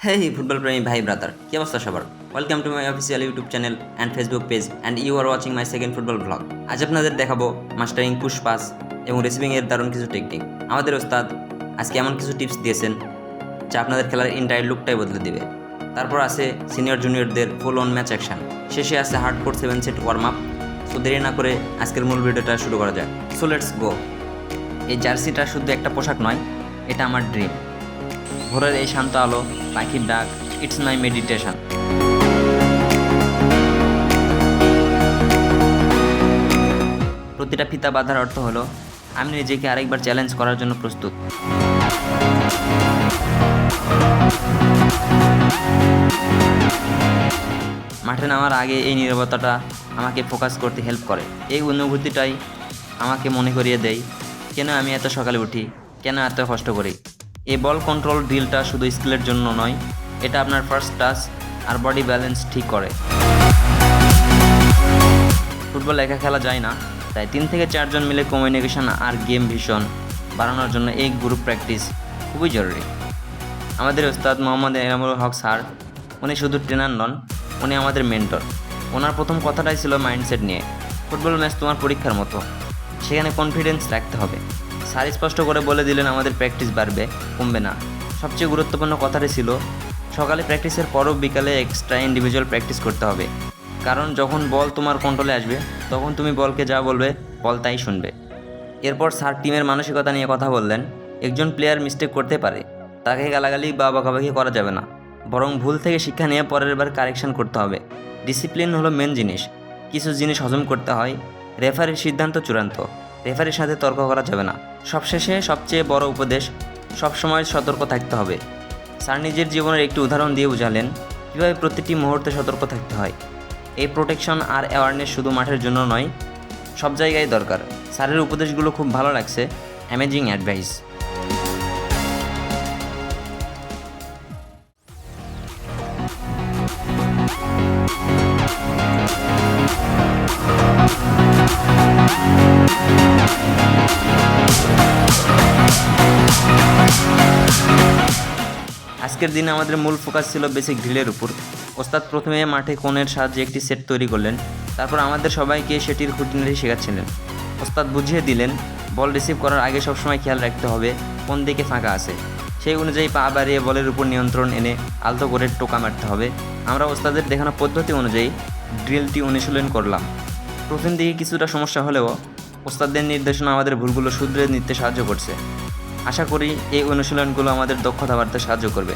হেই football প্রেমী ভাই brother কি অবস্থা সবার welcome to my official YouTube channel and Facebook page and you are watching my second football blog আজ আপনাদের দেখাবো মাস্টারিং পুশ পাস এবং রিসিভিং এর দারুণ কিছু টেকনিক আমাদের ওস্তাদ আজকে এমন কিছু টিপস দিয়েছেন যা আপনাদের খেলার ইন্টায়ার লুকটাই বদলে দিবে তারপর আছে সিনিয়র জুনিয়রদের ফুল অন ম্যাচ অ্যাকশন শেষে আছে hard core seven set warm up so দেরি না করে আজকের মূল ভিডিওটা শুরু করা যাক সো লেটস গো এই জার্সিটা শুধু একটা পোশাক নয়, এটা আমার ড্রিম ভোরের এই শান্ত আলো, পাখির ডাক ইটস মাই মেডিটেশন প্রতিটা ফিতা বাঁধার অর্থ হলো, আমি নিজেকে আরেকবার চ্যালেঞ্জ করার জন্য প্রস্তুত। মাঠে নামার আগে এই নীরবতাটা আমাকে ফোকাস করতে হেল্প করে। এই অনুভূতিটাই আমাকে মনে করিয়ে দেয়, কেন আমি এত সকালে উঠি, কেন এত কষ্ট করি। এই বল কন্ট্রোল ড্রিলটা শুধু স্কিলের জন্য নয়, এটা আপনার ফার্স্ট টাচ আর বডি ব্যালেন্স ঠিক করে। ফুটবল একা খেলা যায় না, তাই তিন থেকে চারজন মিলে কমিউনিকেশন আর গেম ভীষণ, বাড়ানোর জন্য এই গ্রুপ প্র্যাকটিস খুবই জরুরি। আমাদের ওস্তাদ মোহাম্মদ এনামুল হক স্যার, উনি শুধু ট্রেনার নন, উনি আমাদের মেন্টর ওনার প্রথম কথাটাই ছিল মাইন্ডসেট নিয়ে, ফুটবল ম্যাচ তোমার পরীক্ষার মতো, সেখানে কনফিডেন্স রাখতে হবে। স্যার স্পষ্ট করে বলে দিলেন আমাদের প্র্যাকটিস বাড়বে, কমবে না। সবচেয়ে গুরুত্বপূর্ণ কথাটি ছিল, সকালে প্র্যাকটিসের পরও বিকালে এক্সট্রা ইন্ডিভিজুয়াল প্র্যাকটিস করতে হবে। কারণ যখন বল তোমার কন্ট্রোলে আসবে, তখন তুমি বলকে যা বলবে, বল তাই শুনবে। এরপর স্যার টিমের মানসিকতা নিয়ে কথা বললেন, একজন প্লেয়ার মিস্টেক করতে পারে, তাকে গালাগালি বা বকাবকি করা যাবে না। বরং ভুল থেকে শিক্ষা নিয়ে পরের বার কারেকশন করতে হবে। ডিসিপ্লিন হলো মেন জিনিস, কিছু জিনিস হজম করতে হয় রেফারির সিদ্ধান্ত চূড়ান্ত। রেফারির সাথে তর্ক করা যাবে না। সবশেষে সবচেয়ে বড় উপদেশ, সবসময় সতর্ক থাকতে হবে। স্যার নিজের জীবনের একটি উদাহরণ দিয়ে বুঝালেন কীভাবে প্রতিটি মুহূর্তে সতর্ক থাকতে হয়। এই প্রোটেকশন আর অ্যাওয়ারনেস শুধু মাঠের জন্য নয়, সব জায়গায় দরকার। স্যারের উপদেশগুলো খুব ভালো লাগছে। Amazing advice. আজকের দিনে আমাদের মূল ফোকাস ছিল বেসিক ড্রিলের উপর। ওস্তাদ প্রথমে মাঠে কোণের সাহায্যে একটি সেট তৈরি করলেন। তারপর আমাদের সবাইকে সেটির খুঁটিনাটি শেখাচ্ছিলেন। ওস্তাদ বুঝিয়ে দিলেন, বল রিসিভ করার আগে সবসময় খেয়াল রাখতে হবে কোন দিকে ফাঁকা আছে। সেই অনুযায়ী পা বাড়িয়ে বলের উপর নিয়ন্ত্রণ এনে আলতো করে টোকা মারতে হবে। আমরা ওস্তাদের দেখানো পদ্ধতি অনুযায়ী ড্রিলটি অনুশীলন করলাম। প্রথম দিকে কিছুটা সমস্যা হলেও ওস্তাদদের নির্দেশনা আমাদের ভুলগুলো শুধরে নিতে সাহায্য করছে। আশা করি এই অনুশীলনগুলো আমাদের দক্ষতা বাড়তে সাহায্য করবে।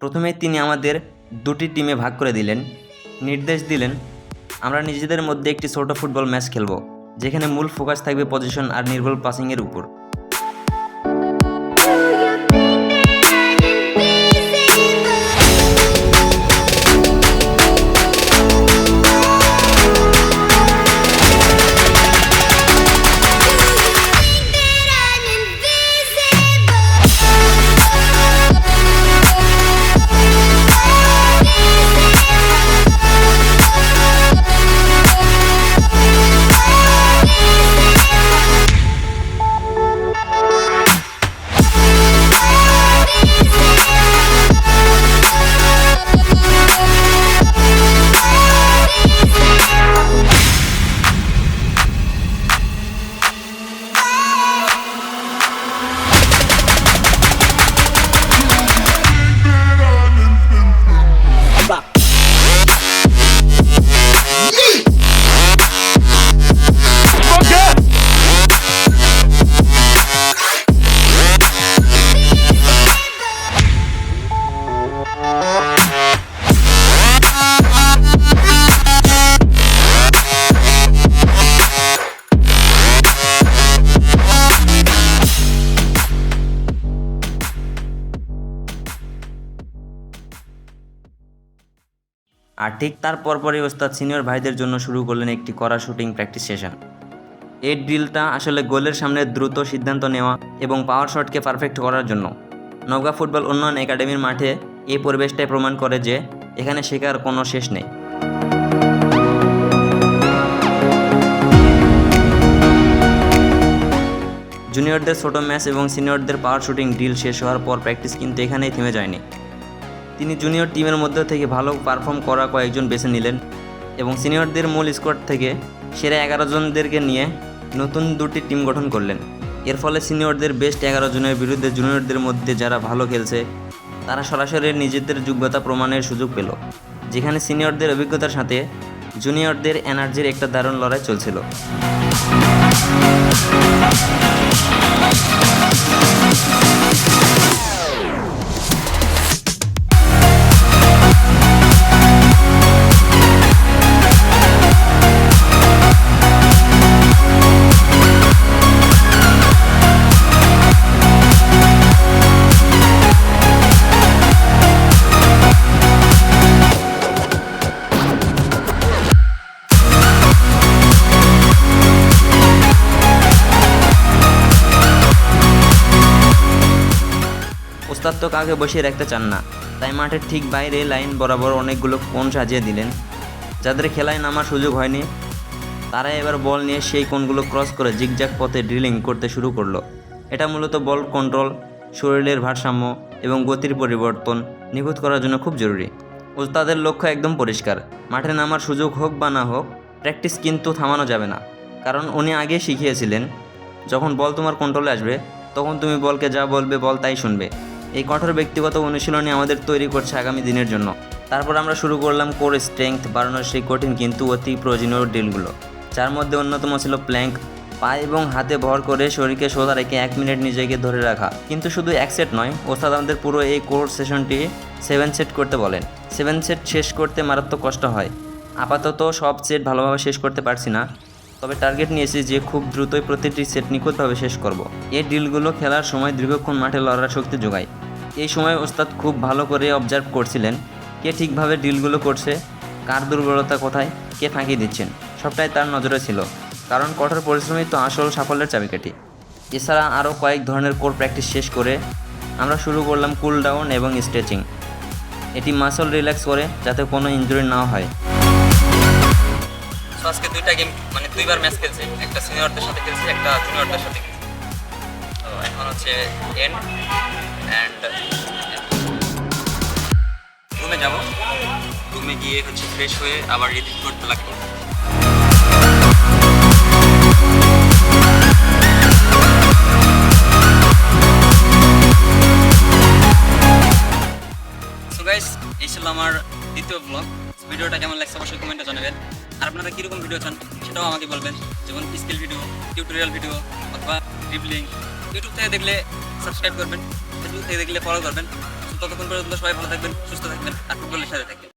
প্রথমে তিনি আমাদের দুটি টিমে ভাগ করে দিলেন। নির্দেশ দিলেন, আমরা নিজেদের মধ্যে একটি ছোট ফুটবল ম্যাচ খেলব, যেখানে মূল ফোকাস থাকবে পজিশন আর নির্ভুল পাসিংয়ের উপর। আর ঠিক তার পরপরই ওস্তাদ সিনিয়র ভাইদের জন্য শুরু করলেন একটি কড়া শুটিং প্র্যাকটিস সেশন। এই ড্রিলটা আসলে গোলের সামনে দ্রুত সিদ্ধান্ত নেওয়া এবং পাওয়ার শটকে পারফেক্ট করার জন্য। নওগাঁ ফুটবল উন্নয়ন একাডেমির মাঠে এই পরিবেশটাই প্রমাণ করে যে এখানে শেখার কোনো শেষ নেই। জুনিয়রদের ছোট ম্যাচ এবং সিনিয়রদের পাওয়ার শুটিং ড্রিল শেষ হওয়ার পর প্র্যাকটিস কিন্তু এখানেই থেমে যায়নি। তিনি জুনিয়র টিমের মধ্যে থেকে ভালো পারফর্ম করা কয়েকজন বেছে নিলেন এবং সিনিয়রদের মূল স্কোয়াড থেকে সেরা এগারো জনদেরকে নিয়ে নতুন দুটি টিম গঠন করলেন। এর ফলে সিনিয়রদের বেস্ট এগারো জনের বিরুদ্ধে জুনিয়রদের মধ্যে যারা ভালো খেলছে, তারা সরাসরি নিজেদের যোগ্যতা প্রমাণের সুযোগ পেল, যেখানে সিনিয়রদের অভিজ্ঞতার সাথে জুনিয়রদের এনার্জির একটা দারুণ লড়াই চলছিল। তো কাউকে বসিয়ে রাখতে চান না। তাই মাঠের ঠিক বাইরে লাইন বরাবর অনেকগুলো কোণ সাজিয়ে দিলেন। যাদের খেলায় নামার সুযোগ হয়নি তারা এবার বল নিয়ে সেই কোণগুলো ক্রস করে জিগজ্যাগ পথে ড্রিলিং করতে শুরু করল। এটা মূলত বল কন্ট্রোল, শরীরের ভারসাম্য এবং গতির পরিবর্তন নিখুঁত করার জন্য খুব জরুরি। ওস্তাদের লক্ষ্য একদম পরিষ্কার। মাঠে নামার সুযোগ হোক বা না হোক, প্র্যাকটিস কিন্তু থামানো যাবে না। কারণ উনি আগে শিখিয়েছিলেন, যখন বল তোমার কন্ট্রোলে আসবে, তখন তুমি বলকে যা বলবে বল তাই শুনবে। এই কঠোর ব্যক্তিগত অনুশীলনী আমাদের তৈরি করছে আগামী দিনের জন্য। তারপর আমরা শুরু করলাম কোর স্ট্রেংথ বাড়ানোর সেই কঠিন কিন্তু অতি প্রয়োজনীয় ড্রিলগুলো। যার মধ্যে অন্যতম ছিল প্ল্যাঙ্ক। পা এবং হাতে ভর করে শরীরকে সোজা রেখে এক মিনিট নিজেকে ধরে রাখা। কিন্তু শুধু এক সেট নয়, ওস্তাদ আমাদের পুরো এই কোর সেশনটি সেভেন সেট করতে বলেন। সেভেন সেট শেষ করতে মারাত্মক কষ্ট হয়। আপাতত সব সেট ভালোভাবে শেষ করতে পারছি না। তবে টার্গেট নিয়েছি যে খুব দ্রুতই প্রতিটি সেট নিখুঁতভাবে শেষ করব। এই ডিলগুলো খেলার সময় দীর্ঘক্ষণ মাঠে লড়ার শক্তি যোগায়। এই সময় ওস্তাদ খুব ভালো করে অবজার্ভ করছিলেন কে ঠিকভাবে ডিলগুলো করছে, কার দুর্বলতা কোথায়, কে ফাঁকি দিচ্ছেন, সবটাই তার নজরে ছিল। কারণ কঠোর পরিশ্রমই তো আসল সাফল্যের চাবিকাঠি। এছাড়া আরও কয়েক ধরনের কোর প্র্যাকটিস শেষ করে আমরা শুরু করলাম কুল ডাউন এবং স্ট্রেচিং এটি মাসল রিল্যাক্স করে যাতে কোনো ইনজুরি না হয়। আজকে দুইটা গেম মানে দুইবার ম্যাচ খেলছে। একটা সিনিয়রদের সাথে খেলছে, একটা জুনিয়রদের সাথে খেলছে। তো এখন হচ্ছে এন্ড অ্যান্ড রুমে যাব। রুমে গিয়ে হচ্ছে ফ্রেশ হয়ে আবার এডিট করতে লাগবে। ছিল আমার দ্বিতীয় ব্লগ ভিডিওটা কেমন লাগছে অবশ্যই কমেন্টে জানাবেন। আর আপনারা কীরকম ভিডিও চান, সেটাও আমাকে বলবেন। যেমন স্কিল ভিডিও টিউটোরিয়াল ভিডিও অথবা ড্রিবলিং ইউটিউব থেকে দেখলে সাবস্ক্রাইব করবেন ফেসবুক থেকে দেখলে ফলো করবেন। ততক্ষণ পর্যন্ত সবাই ভালো থাকবেন, সুস্থ থাকবেন, আর ফুটবলের সাথে থাকবেন।